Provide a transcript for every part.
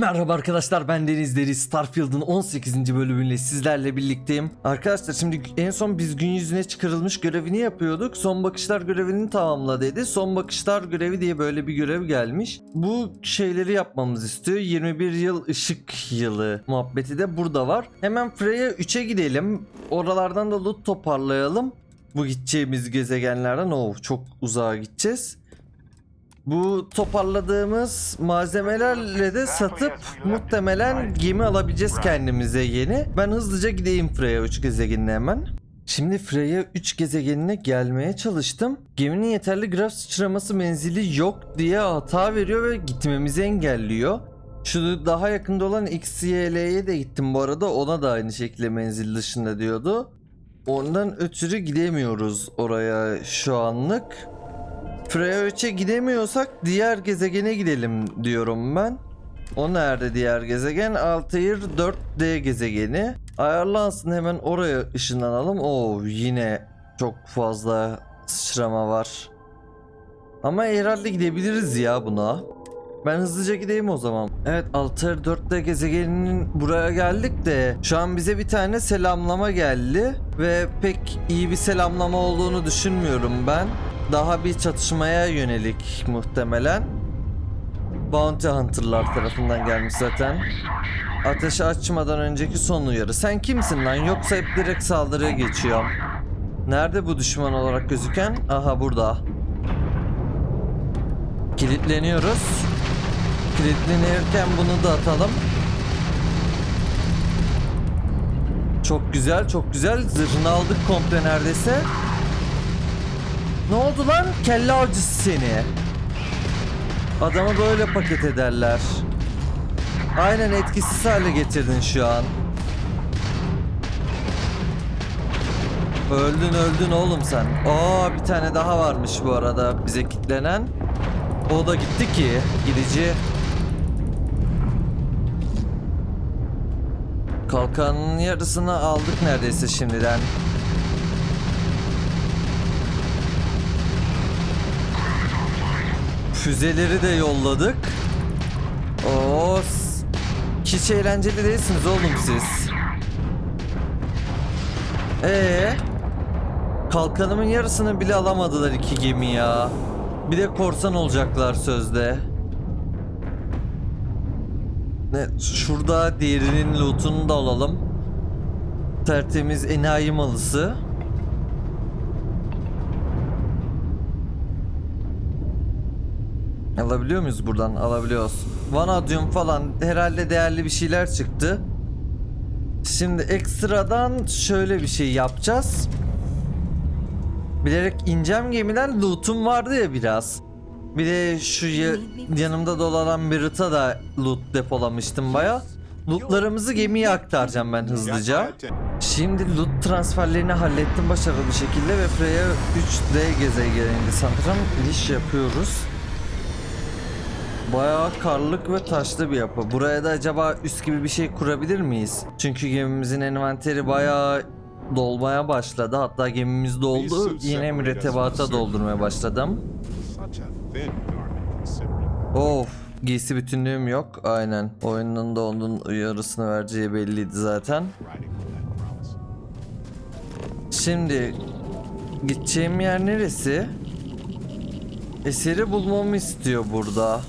Merhaba arkadaşlar ben Deniz Deri Starfield'ın 18. bölümüyle sizlerle birlikteyim. Arkadaşlar şimdi en son biz gün yüzüne çıkarılmış görevini yapıyorduk. Son bakışlar görevini tamamla dedi. Son bakışlar görevi diye böyle bir görev gelmiş. Bu şeyleri yapmamız istiyor. 21 yıl ışık yılı muhabbeti de burada var. Hemen Freya 3'e gidelim. Oralardan da loot toparlayalım. Bu gideceğimiz gezegenlerden o çok uzağa gideceğiz. Bu toparladığımız malzemelerle de satıp muhtemelen gemi alabileceğiz kendimize yeni. Ben hızlıca gideyim Freya 3 gezegenine hemen. Şimdi Freya 3 gezegenine gelmeye çalıştım. Geminin yeterli graf sıçraması menzili yok diye hata veriyor ve gitmemizi engelliyor. Şu daha yakında olan XYL'ye de gittim bu arada. Ona da aynı şekilde menzil dışında diyordu. Ondan ötürü gidemiyoruz oraya şu anlık. Freya 3'e gidemiyorsak diğer gezegene gidelim diyorum ben. O nerede diğer gezegen? Altair 4D gezegeni. Ayarlansın hemen oraya ışınlanalım. Oo yine çok fazla sıçrama var. Ama herhalde gidebiliriz ya buna. Ben hızlıca gideyim o zaman. Evet Altair 4D gezegeninin buraya geldik de şu an bize bir tane selamlama geldi ve pek iyi bir selamlama olduğunu düşünmüyorum ben. Daha bir çatışmaya yönelik muhtemelen. Bounty Hunter'lar tarafından gelmiş zaten. Ateşi açmadan önceki son uyarı. Sen kimsin lan yoksa hep direkt saldırıya geçiyorum. Nerede bu düşman olarak gözüken? Aha burada. Kilitleniyoruz. Kilitlenirken bunu da atalım. Çok güzel, çok güzel. Zırhını aldık komple neredeyse. Ne oldu lan? Kelle avcısı seni. Adamı böyle paket ederler. Aynen etkisiz hale getirdin şu an. Öldün öldün oğlum sen. Aa bir tane daha varmış bu arada bize kitlenen. O da gitti ki gidici. Kalkanın yarısını aldık neredeyse şimdiden. Füzeleri de yolladık. Oo, s- hiç eğlenceli değilsiniz oğlum siz. Ee, kalkanımın yarısını bile alamadılar iki gemi ya. Bir de korsan olacaklar sözde. Ne, şurada diğerinin lootunu da alalım. Tertemiz enayi malısı. Alabiliyor muyuz buradan? Alabiliyoruz. Vanadium falan herhalde değerli bir şeyler çıktı. Şimdi ekstradan şöyle bir şey yapacağız. Bilerek incem gemiden loot'um vardı ya biraz. Bir de şu ya- yanımda dolanan bir rıta da loot depolamıştım baya. Lootlarımızı gemiye aktaracağım ben hızlıca. Şimdi loot transferlerini hallettim başarılı bir şekilde ve Freya 3D gezegeninde sanırım iş yapıyoruz. Bayağı karlık ve taşlı bir yapı. Buraya da acaba üst gibi bir şey kurabilir miyiz? Çünkü gemimizin envanteri bayağı dolmaya başladı. Hatta gemimiz doldu. Yine mürettebata doldurmaya başladım. Of. Giysi bütünlüğüm yok. Aynen. Oyunun da onun uyarısını vereceği belliydi zaten. Şimdi gideceğim yer neresi? Eseri bulmamı istiyor burada.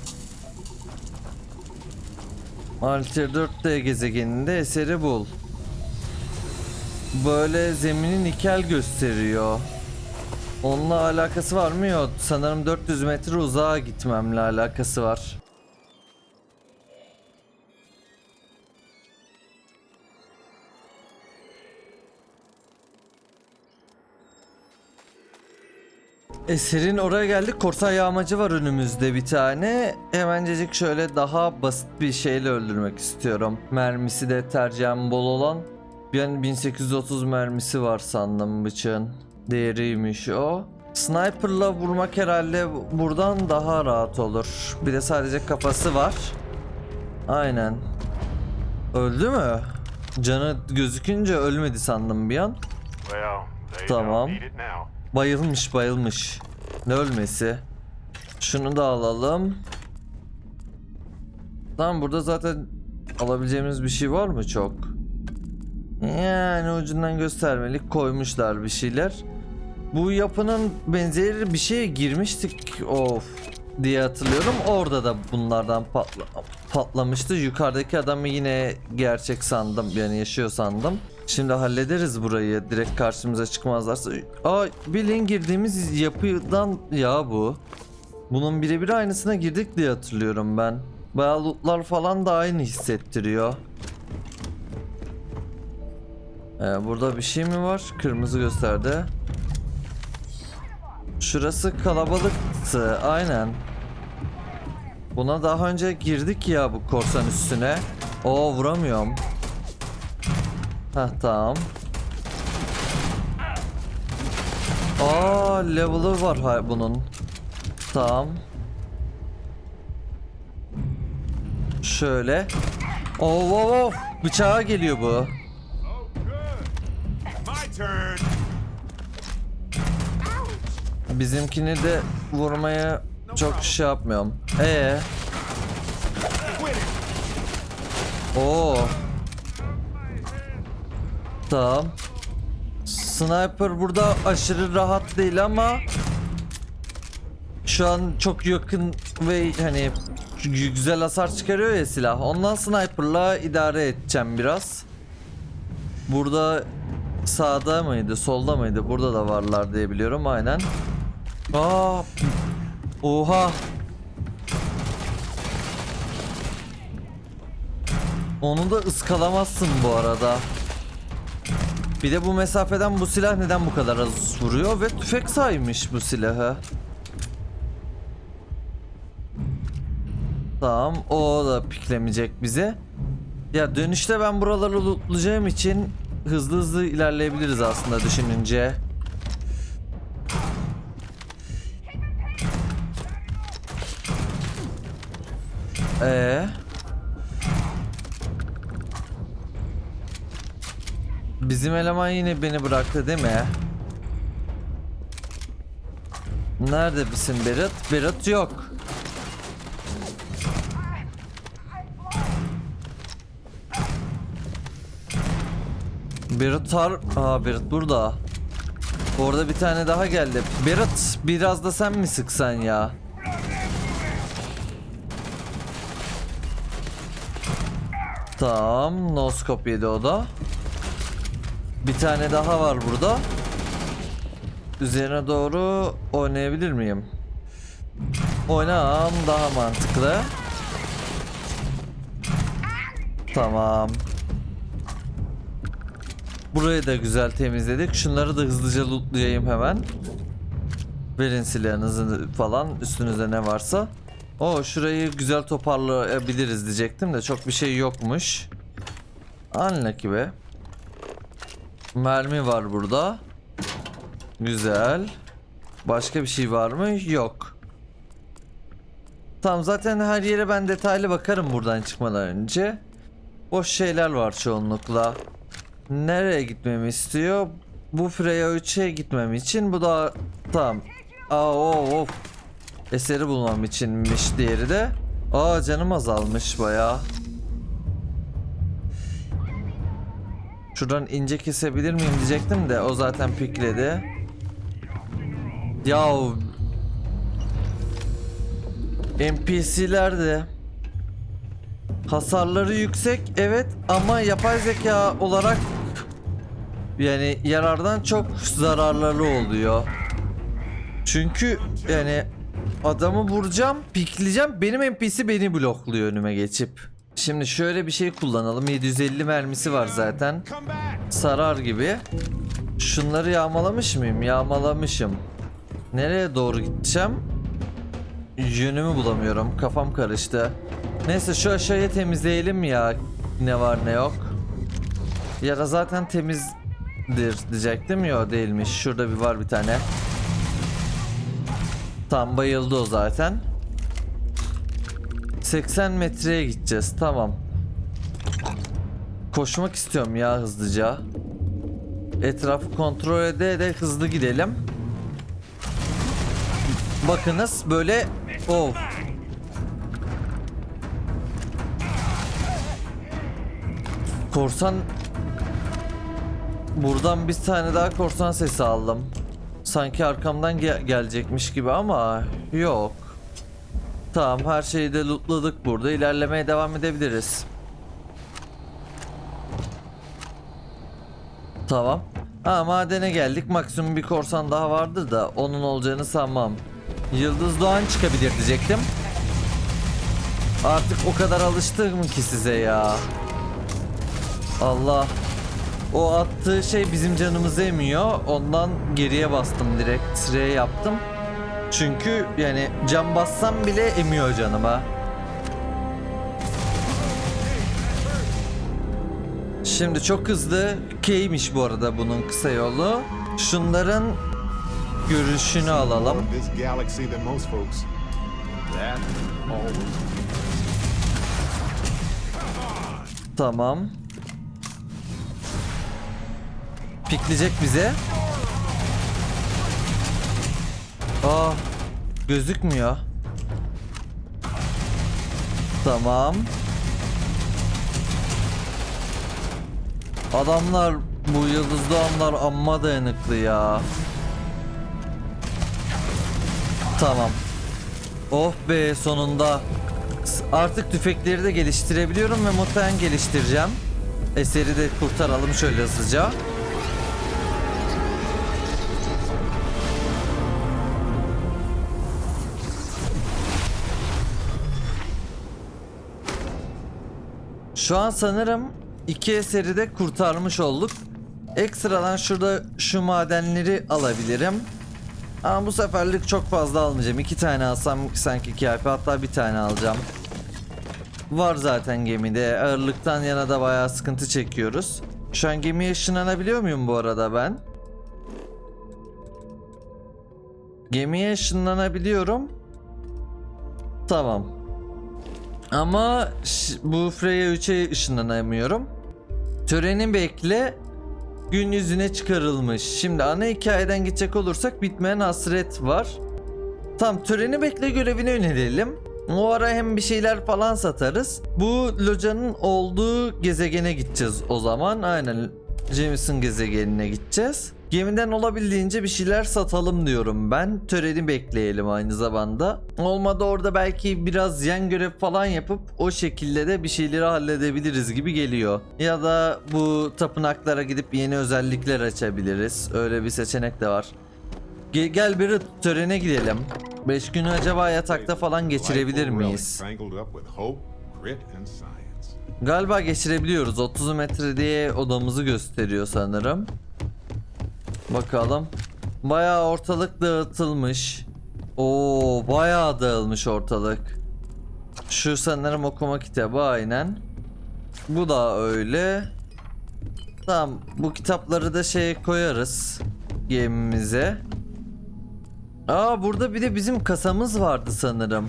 Altair 4D gezegeninde eseri bul. Böyle zeminin nikel gösteriyor. Onunla alakası var mı? Yok. Sanırım 400 metre uzağa gitmemle alakası var. Eser'in oraya geldik. Korsan yağmacı var önümüzde bir tane. Hemencecik şöyle daha basit bir şeyle öldürmek istiyorum. Mermisi de tercihen bol olan. Ben 1830 mermisi var sandım bıçağın. Değeriymiş o. Sniper'la vurmak herhalde buradan daha rahat olur. Bir de sadece kafası var. Aynen. Öldü mü? Canı gözükünce ölmedi sandım bir an. Well, Tamam. Bayılmış bayılmış. Ne ölmesi? Şunu da alalım. Tamam burada zaten alabileceğimiz bir şey var mı çok? Yani ucundan göstermelik koymuşlar bir şeyler. Bu yapının benzeri bir şeye girmiştik of diye hatırlıyorum. Orada da bunlardan patla patlamıştı. Yukarıdaki adamı yine gerçek sandım. Yani yaşıyor sandım. Şimdi hallederiz burayı. Direkt karşımıza çıkmazlarsa. Aa bilin girdiğimiz yapıdan ya bu. Bunun birebir aynısına girdik diye hatırlıyorum ben. Bayağı lootlar falan da aynı hissettiriyor. Ee, burada bir şey mi var? Kırmızı gösterdi. Şurası kalabalıktı. Aynen. Buna daha önce girdik ya bu korsan üstüne. Oo vuramıyorum. Heh tamam. Aa level'ı var ha- bunun. Tamam. Şöyle. Oh, oh, oh. Bıçağa geliyor bu. Bizimkini de vurmaya çok şey yapmıyorum. Ee. Oo. Tamam. Sniper burada aşırı rahat değil ama şu an çok yakın ve hani gü- güzel hasar çıkarıyor ya silah. Ondan sniper'la idare edeceğim biraz. Burada sağda mıydı, solda mıydı? Burada da varlar diye biliyorum aynen. Aa! Oha! Onu da ıskalamazsın bu arada. Bir de bu mesafeden bu silah neden bu kadar az vuruyor ve tüfek saymış bu silahı. Tamam o da piklemeyecek bizi. Ya dönüşte ben buraları lootlayacağım için hızlı hızlı ilerleyebiliriz aslında düşününce. Ee. Bizim eleman yine beni bıraktı değil mi? Nerede misin Berat? Berat yok. Berat har... Aa Berat burada. Orada bir tane daha geldi. Berat biraz da sen mi sıksan ya? Tamam. No scope yedi o da. Bir tane daha var burada. Üzerine doğru oynayabilir miyim? Oynamam daha mantıklı. Tamam. Burayı da güzel temizledik. Şunları da hızlıca lootlayayım hemen. Verin silahınızı falan üstünüzde ne varsa. O şurayı güzel toparlayabiliriz diyecektim de çok bir şey yokmuş. Anlaki be. Mermi var burada. Güzel. Başka bir şey var mı? Yok. Tamam zaten her yere ben detaylı bakarım buradan çıkmadan önce. Boş şeyler var çoğunlukla. Nereye gitmemi istiyor? Bu Freya 3'e gitmem için bu da tamam. Aa of, of. Eseri bulmam içinmiş diğeri de. Aa canım azalmış bayağı. Şuradan ince kesebilir miyim diyecektim de o zaten pikledi. Yahu NPC'ler de hasarları yüksek evet ama yapay zeka olarak yani yarardan çok zararları oluyor. Çünkü yani adamı vuracağım, pikleyeceğim. Benim NPC beni blokluyor önüme geçip. Şimdi şöyle bir şey kullanalım. 750 mermisi var zaten. Sarar gibi. Şunları yağmalamış mıyım? Yağmalamışım. Nereye doğru gideceğim? Yönümü bulamıyorum. Kafam karıştı. Neyse şu aşağıya temizleyelim ya. Ne var ne yok. Ya da zaten temizdir diyecektim ya değilmiş. Şurada bir var bir tane. Tam bayıldı o zaten. 80 metreye gideceğiz. Tamam. Koşmak istiyorum ya hızlıca. Etrafı kontrol ede de hızlı gidelim. Bakınız böyle oh. Korsan Buradan bir tane daha korsan sesi aldım. Sanki arkamdan ge- gelecekmiş gibi ama yok. Tamam her şeyi de lootladık burada. İlerlemeye devam edebiliriz. Tamam. Ha madene geldik. Maksimum bir korsan daha vardır da onun olacağını sanmam. Yıldız Doğan çıkabilir diyecektim. Artık o kadar alıştım ki size ya. Allah. O attığı şey bizim canımızı emiyor. Ondan geriye bastım direkt. Sıraya yaptım. Çünkü yani can bassam bile emiyor canıma. Şimdi çok hızlı K'ymiş bu arada bunun kısa yolu. Şunların görüşünü alalım. Tamam. Pikleyecek bize. Aa, gözükmüyor. Tamam. Adamlar bu yıldızlı anlar amma dayanıklı ya. Tamam. Oh be sonunda. Artık tüfekleri de geliştirebiliyorum ve muhtemelen geliştireceğim. Eseri de kurtaralım şöyle hızlıca. Şu an sanırım iki eseri de kurtarmış olduk. Ekstradan şurada şu madenleri alabilirim. Ama bu seferlik çok fazla almayacağım. İki tane alsam sanki kafi hatta bir tane alacağım. Var zaten gemide. Ağırlıktan yana da bayağı sıkıntı çekiyoruz. Şu an gemiye ışınlanabiliyor muyum bu arada ben? Gemiye ışınlanabiliyorum. Tamam. Ama bu Freya 3'e ışınlanamıyorum. Töreni bekle. Gün yüzüne çıkarılmış. Şimdi ana hikayeden gidecek olursak bitmeyen hasret var. Tam töreni bekle görevini önerelim. O ara hem bir şeyler falan satarız. Bu locanın olduğu gezegene gideceğiz o zaman. Aynen Jameson gezegenine gideceğiz. Gemiden olabildiğince bir şeyler satalım diyorum ben. Töreni bekleyelim aynı zamanda. Olmadı orada belki biraz yan görev falan yapıp o şekilde de bir şeyleri halledebiliriz gibi geliyor. Ya da bu tapınaklara gidip yeni özellikler açabiliriz. Öyle bir seçenek de var. Ge- gel bir törene gidelim. 5 günü acaba yatakta falan geçirebilir miyiz? Galiba geçirebiliyoruz. 30 metre diye odamızı gösteriyor sanırım. Bakalım. Bayağı ortalık dağıtılmış. Oo, bayağı dağılmış ortalık. Şu sanırım okuma kitabı aynen. Bu da öyle. Tamam, bu kitapları da şeye koyarız gemimize. Aa burada bir de bizim kasamız vardı sanırım.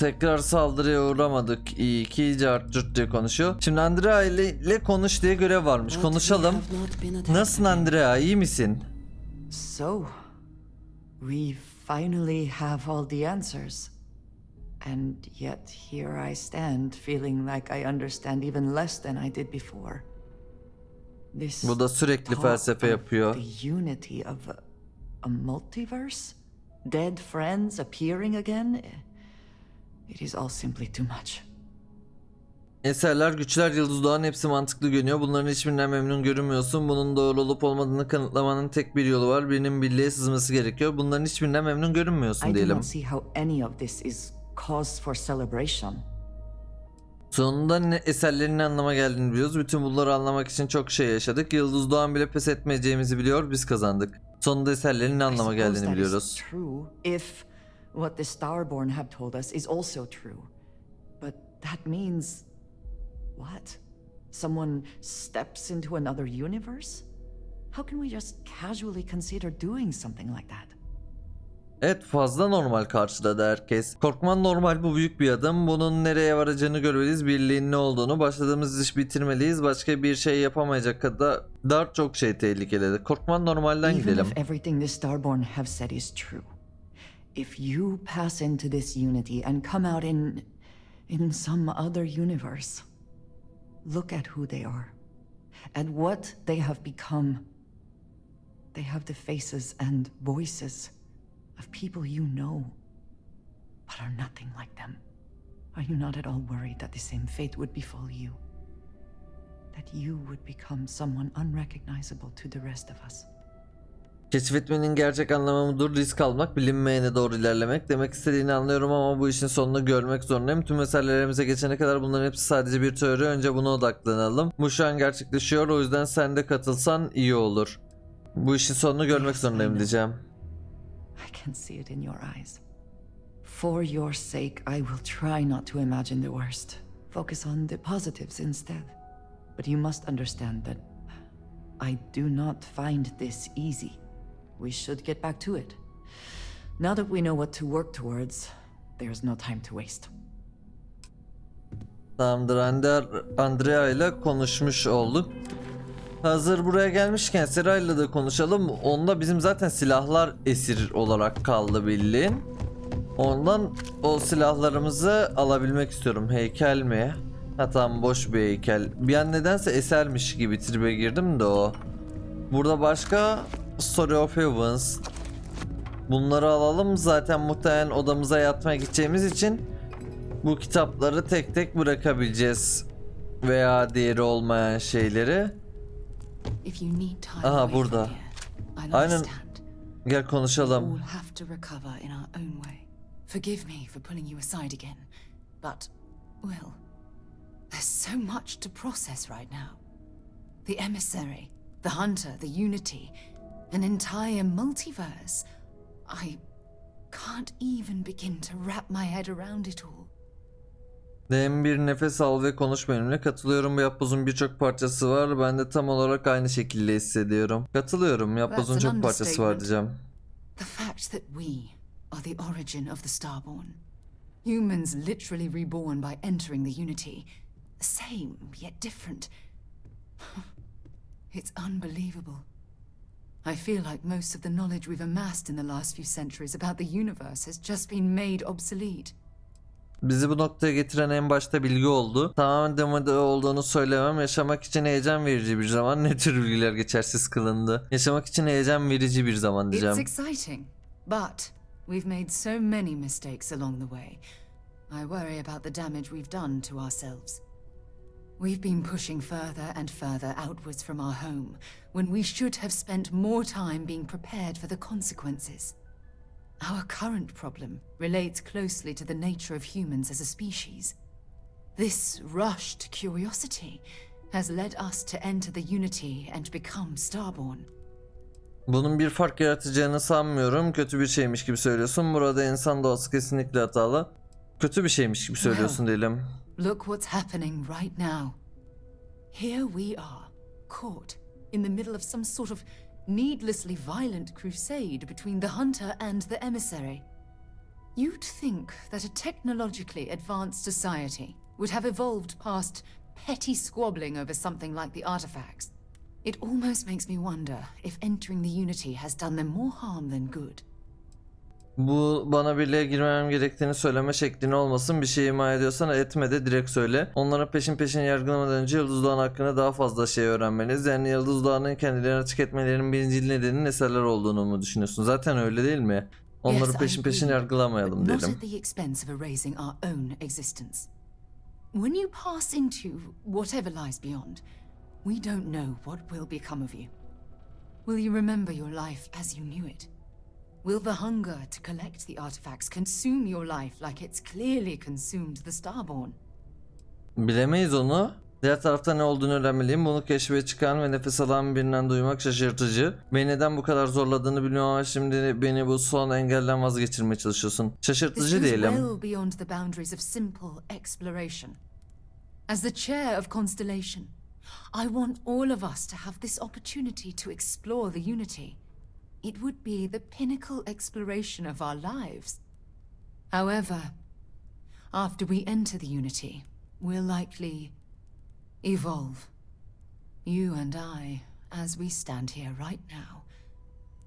Tekrar saldırıya uğramadık. İyi ki cart curt diye konuşuyor. Şimdi Andrea ile, ile konuş diye görev varmış. Konuşalım. Nasılsın. Andrea? İyi misin? So, we finally have all the answers. And yet here I stand, feeling like I understand even less than I did before. This Bu da sürekli felsefe yapıyor. The unity of a, a multiverse? Dead friends appearing again? It is all simply too much. Eserler, güçler, yıldız doğan hepsi mantıklı görünüyor. Bunların hiçbirinden memnun görünmüyorsun. Bunun doğru olup olmadığını kanıtlamanın tek bir yolu var. Birinin birliğe sızması gerekiyor. Bunların hiçbirinden memnun görünmüyorsun I do diyelim. not see how any of this is cause for celebration. Sonunda ne eserlerin ne anlama geldiğini biliyoruz. Bütün bunları anlamak için çok şey yaşadık. Yıldız Doğan bile pes etmeyeceğimizi biliyor. Biz kazandık. Sonunda eserlerin ne I anlama suppose geldiğini that is biliyoruz. true if what the Starborn have told us is also true. But that means what? Someone steps into another universe? How can we just casually consider doing something like that? Evet fazla normal karşıladı herkes. Korkman normal bu büyük bir adım. Bunun nereye varacağını görmeliyiz. Birliğin ne olduğunu. Başladığımız iş bitirmeliyiz. Başka bir şey yapamayacak kadar çok şey tehlikeli. Korkman normalden Even gidelim. if everything the Starborn have said is true, if you pass into this unity and come out in in some other universe. Look at who they are, at what they have become. They have the faces and voices of people you know, but are nothing like them. Are you not at all worried that the same fate would befall you? That you would become someone unrecognizable to the rest of us? Keşfetmenin gerçek anlamı budur. Risk almak, bilinmeyene doğru ilerlemek. Demek istediğini anlıyorum ama bu işin sonunu görmek zorundayım. Tüm meselelerimize geçene kadar bunların hepsi sadece bir teori. Önce buna odaklanalım. Bu şu an gerçekleşiyor. O yüzden sen de katılsan iyi olur. Bu işin sonunu görmek zorundayım diyeceğim. I can see it in your eyes. For your sake, I will try not to imagine the worst. Focus on the positives instead. But you must understand that I do not find this easy. We should get back to it. Now that we know what to work towards, there's no time to waste. Tamamdır. Ander, Andrea ile konuşmuş olduk. Hazır buraya gelmişken Seray'la da konuşalım. Onda bizim zaten silahlar esir olarak kaldı bildiğin. Ondan o silahlarımızı alabilmek istiyorum. Heykel mi? Ha tamam boş bir heykel. Bir an nedense esermiş gibi tribe girdim de o. Burada başka Story of Heavens. Bunları alalım. Zaten muhtemelen odamıza yatmaya gideceğimiz için bu kitapları tek tek bırakabileceğiz. Veya diğeri olmayan şeyleri. Aha, burada. Aynen. Gel konuşalım. Forgive me for pulling you aside again, but, well, there's so much to process right now. The emissary, the hunter, the unity, an entire multiverse. I can't even begin to wrap my head around it all. Derin bir nefes al ve konuş benimle. Katılıyorum bu yapbozun birçok parçası var. Ben de tam olarak aynı şekilde hissediyorum. Katılıyorum yapbozun That's çok parçası var diyeceğim. The fact that we are the origin of the Starborn. Humans literally reborn by entering the Unity. Same, yet different. it's unbelievable. I feel like most of the knowledge we've amassed in the last few centuries about the universe has just been made obsolete. Bizi bu noktaya getiren en başta bilgi oldu. Tamamen demode olduğunu söylemem. Yaşamak için heyecan verici bir zaman. Ne tür bilgiler geçersiz kılındı. Yaşamak için heyecan verici bir zaman It's diyeceğim. exciting, but we've made so many mistakes along the way. I worry about the damage we've done to ourselves. We've been pushing further and further outwards from our home when we should have spent more time being prepared for the consequences. Our current problem relates closely to the nature of humans as a species. This rushed curiosity has led us to enter the Unity and become Starborn. Bunun bir fark yaratacağını sanmıyorum. Kötü bir şeymiş gibi söylüyorsun. Burada insan doğası kesinlikle hatalı. Kötü bir şeymiş gibi söylüyorsun diyelim. Look what's happening right now. Here we are, caught in the middle of some sort of needlessly violent crusade between the hunter and the emissary. You'd think that a technologically advanced society would have evolved past petty squabbling over something like the artifacts. It almost makes me wonder if entering the Unity has done them more harm than good. Bu bana birliğe girmem gerektiğini söyleme şeklin olmasın. Bir şey ima ediyorsan etme de direkt söyle. Onlara peşin peşin yargılamadan önce Yıldız Doğan hakkında daha fazla şey öğrenmeniz. Yani Yıldız Doğan'ın kendilerini açık etmelerinin birinci nedeninin eserler olduğunu mu düşünüyorsun? Zaten öyle değil mi? Onları peşin peşin yargılamayalım existence. When you pass into whatever lies beyond, we don't know what will become of you. Will you remember your life as you knew it? Will the hunger to collect the artifacts consume your life like it's clearly consumed the Starborn? Bilemeyiz onu. Diğer tarafta ne olduğunu öğrenmeliyim. Bunu keşfe çıkan ve nefes alan birinden duymak şaşırtıcı. Beni neden bu kadar zorladığını bilmiyorum ama şimdi beni bu son engelden vazgeçirmeye çalışıyorsun. Şaşırtıcı diyelim. well beyond the boundaries of simple exploration. As the chair of Constellation, I want all of us to have this opportunity to explore the Unity. It would be the pinnacle exploration of our lives. However, after we enter the Unity, we'll likely evolve. You and I, as we stand here right now,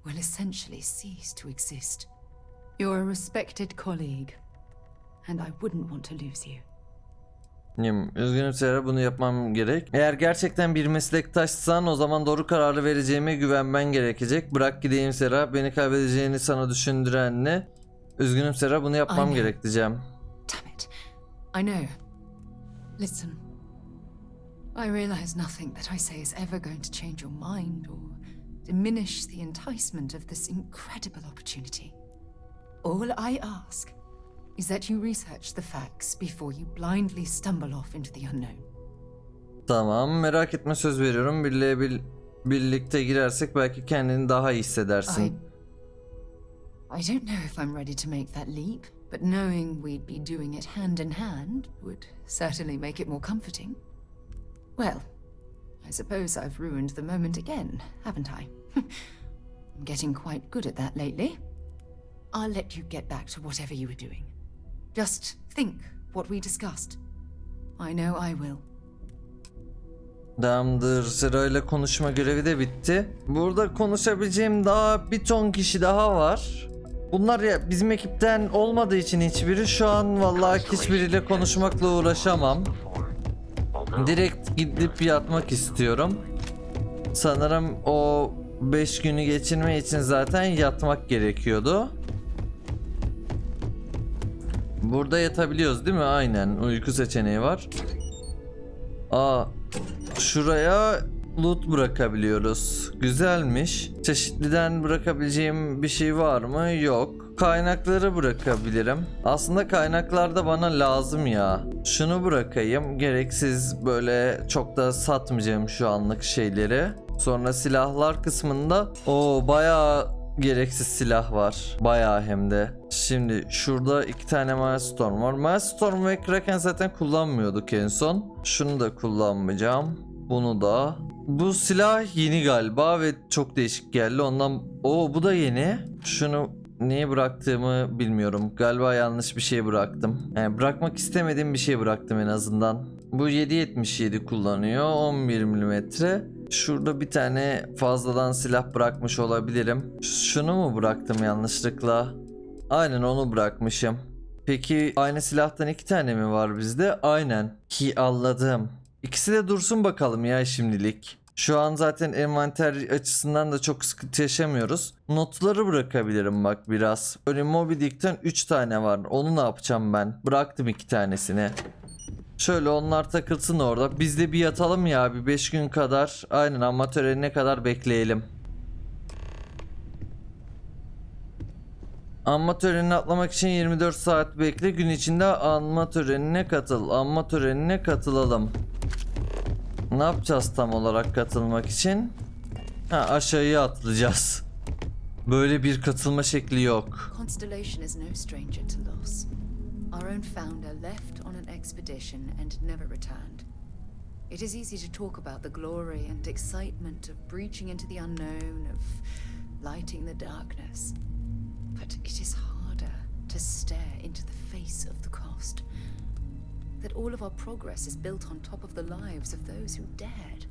will essentially cease to exist. You're a respected colleague, and I wouldn't want to lose you. Üzgünüm Sera bunu yapmam gerek. Eğer gerçekten bir meslektaşsan o zaman doğru kararı vereceğime güvenmen gerekecek. Bırak gideyim Sera. Beni kaybedeceğini sana düşündüren ne? Üzgünüm Sera bunu yapmam gerek diyeceğim. Damn it. I know. Listen. I realize nothing that I say is ever going to change your mind or diminish the enticement of this incredible opportunity. All I ask is that you research the facts before you blindly stumble off into the unknown. Tamam merak etme söz veriyorum. Birliğe bil- birlikte girersek belki kendini daha iyi I. hissedersin. I don't know if I'm ready to make that leap, but knowing we'd be doing it hand in hand would certainly make it more comforting. Well, I suppose I've ruined the moment again, haven't I? I'm getting quite good at that lately. I'll let you get back to whatever you were doing. Just think what we discussed. I know I will. Tamamdır. Sera ile konuşma görevi de bitti. Burada konuşabileceğim daha bir ton kişi daha var. Bunlar ya bizim ekipten olmadığı için hiçbiri şu an vallahi hiçbiriyle konuşmakla uğraşamam. Direkt gidip yatmak istiyorum. Sanırım o 5 günü geçirme için zaten yatmak gerekiyordu. Burada yatabiliyoruz değil mi? Aynen. Uyku seçeneği var. Aa, şuraya loot bırakabiliyoruz. Güzelmiş. Çeşitliden bırakabileceğim bir şey var mı? Yok. Kaynakları bırakabilirim. Aslında kaynaklar da bana lazım ya. Şunu bırakayım. Gereksiz böyle çok da satmayacağım şu anlık şeyleri. Sonra silahlar kısmında o bayağı gereksiz silah var. Bayağı hem de. Şimdi şurada iki tane Milestorm var. Milestorm ve Kraken zaten kullanmıyorduk en son. Şunu da kullanmayacağım. Bunu da. Bu silah yeni galiba ve çok değişik geldi. Ondan o bu da yeni. Şunu niye bıraktığımı bilmiyorum. Galiba yanlış bir şey bıraktım. Yani bırakmak istemediğim bir şey bıraktım en azından. Bu 7.77 kullanıyor. 11 milimetre. Şurada bir tane fazladan silah bırakmış olabilirim. Şunu mu bıraktım yanlışlıkla? Aynen onu bırakmışım. Peki aynı silahtan iki tane mi var bizde? Aynen. Ki anladım. İkisi de dursun bakalım ya şimdilik. Şu an zaten envanter açısından da çok sıkıntı yaşamıyoruz. Notları bırakabilirim bak biraz. Böyle Moby Dick'ten 3 tane var. Onu ne yapacağım ben? Bıraktım iki tanesini. Şöyle onlar takılsın orada. Biz de bir yatalım ya bir 5 gün kadar. Aynen ama törenine kadar bekleyelim. Anma törenine atlamak için 24 saat bekle. Gün içinde anma törenine katıl. Anma törenine katılalım. Ne yapacağız tam olarak katılmak için? Ha aşağıya atlayacağız. Böyle bir katılma şekli yok. Constellation is no stranger to loss. Our own founder left on an expedition and never returned. It is easy to talk about the glory and excitement of breaching into the unknown, of lighting the darkness. But it is harder to stare into the face of the cost. That all of our progress is built on top of the lives of those who dared.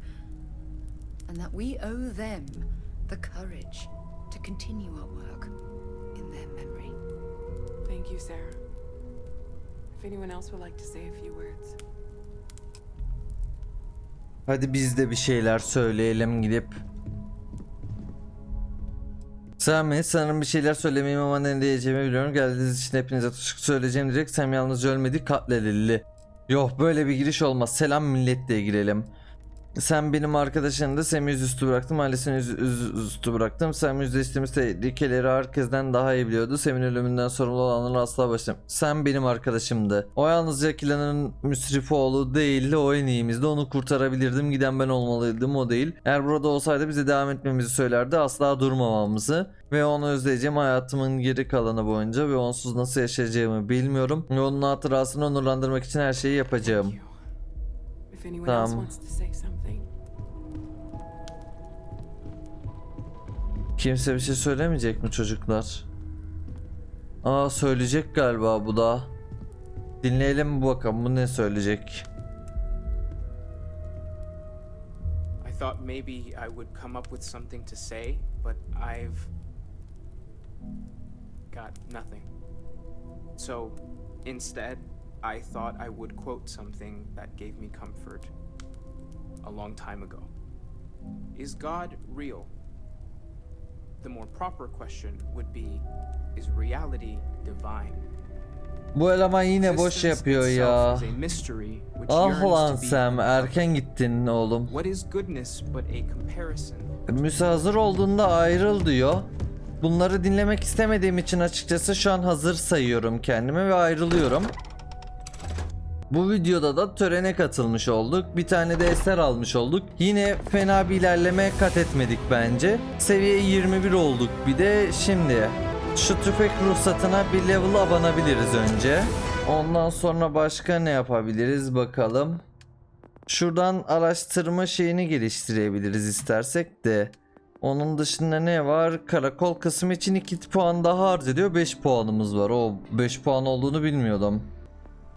And that we owe them the courage to continue our work in their memory. Thank you, Sarah. Hadi biz de bir şeyler söyleyelim gidip. Sami sanırım bir şeyler söylemeyeyim ama ne diyeceğimi biliyorum. Geldiğiniz için hepinize teşekkür söyleyeceğim direkt. Sam yalnızca ölmedi katledildi. Yok böyle bir giriş olmaz. Selam millet diye girelim. Sen benim arkadaşını Sam'i yüzüstü bıraktım. Ailesini yüz, yüzüstü bıraktım. Sam yüzleştiğimiz tehlikeleri herkesten daha iyi biliyordu. Sam'in ölümünden sorumlu olanları asla başlam. Sam benim arkadaşımdı. O yalnızca Kila'nın müsrifoğlu değildi. O en iyimizdi. Onu kurtarabilirdim. Giden ben olmalıydım. O değil. Eğer burada olsaydı bize devam etmemizi söylerdi. Asla durmamamızı. Ve onu özleyeceğim hayatımın geri kalanı boyunca ve onsuz nasıl yaşayacağımı bilmiyorum. Ve onun hatırasını onurlandırmak için her şeyi yapacağım. Thank Kimse bir şey söylemeyecek mi çocuklar? Aa söyleyecek galiba bu da. Dinleyelim bakalım bu ne söyleyecek. I thought maybe I would come up with something to say, but I've got nothing. So instead, I thought I would quote something that gave me comfort a long time ago. Is God real? The more proper question would be Is reality divine? Bu eleman yine boş yapıyor ya. Ah yearns lan to be Sam erken gittin oğlum. What is goodness but a comparison? Müsa hazır olduğunda ayrıl diyor. Bunları dinlemek istemediğim için açıkçası şu an hazır sayıyorum kendimi ve ayrılıyorum. Bu videoda da törene katılmış olduk. Bir tane de eser almış olduk. Yine fena bir ilerleme kat etmedik bence. Seviye 21 olduk bir de şimdi. Şu tüfek ruhsatına bir level abanabiliriz önce. Ondan sonra başka ne yapabiliriz bakalım. Şuradan araştırma şeyini geliştirebiliriz istersek de. Onun dışında ne var? Karakol kısmı için 2 puan daha harc ediyor. 5 puanımız var. O 5 puan olduğunu bilmiyordum.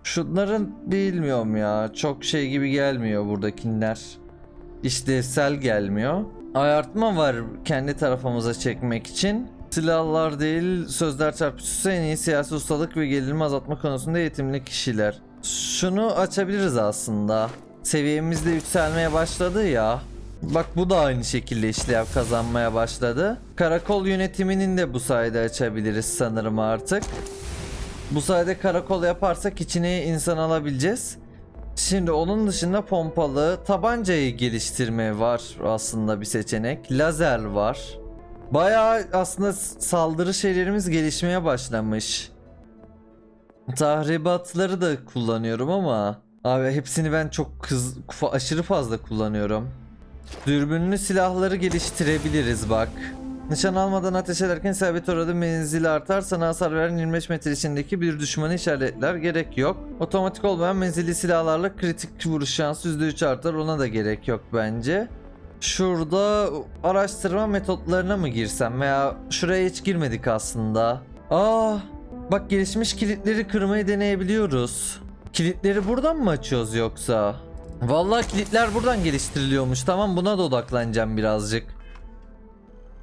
Şunların bilmiyorum ya. Çok şey gibi gelmiyor buradakiler. İşlevsel gelmiyor. Ayartma var kendi tarafımıza çekmek için. Silahlar değil, sözler çarpışırsa en iyi siyasi ustalık ve gerilimi azaltma konusunda eğitimli kişiler. Şunu açabiliriz aslında. Seviyemiz de yükselmeye başladı ya. Bak bu da aynı şekilde işlev kazanmaya başladı. Karakol yönetiminin de bu sayede açabiliriz sanırım artık. Bu sayede karakol yaparsak içine insan alabileceğiz. Şimdi onun dışında pompalı tabancayı geliştirme var aslında bir seçenek. Lazer var. Bayağı aslında saldırı şeylerimiz gelişmeye başlamış. Tahribatları da kullanıyorum ama abi hepsini ben çok kız aşırı fazla kullanıyorum. Dürbünlü silahları geliştirebiliriz bak. Nişan almadan ateş ederken isabet oradı menzili artar. Sana hasar veren 25 metre içindeki bir düşmanı işaretler. Gerek yok. Otomatik olmayan menzilli silahlarla kritik vuruş şansı %3 artar. Ona da gerek yok bence. Şurada araştırma metotlarına mı girsem veya şuraya hiç girmedik aslında. Aa, bak gelişmiş kilitleri kırmayı deneyebiliyoruz. Kilitleri buradan mı açıyoruz yoksa? Vallahi kilitler buradan geliştiriliyormuş. Tamam buna da odaklanacağım birazcık.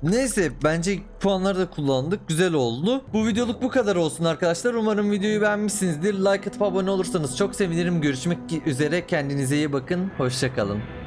Neyse bence puanları da kullandık. Güzel oldu. Bu videoluk bu kadar olsun arkadaşlar. Umarım videoyu beğenmişsinizdir. Like atıp abone olursanız çok sevinirim. Görüşmek üzere. Kendinize iyi bakın. Hoşçakalın.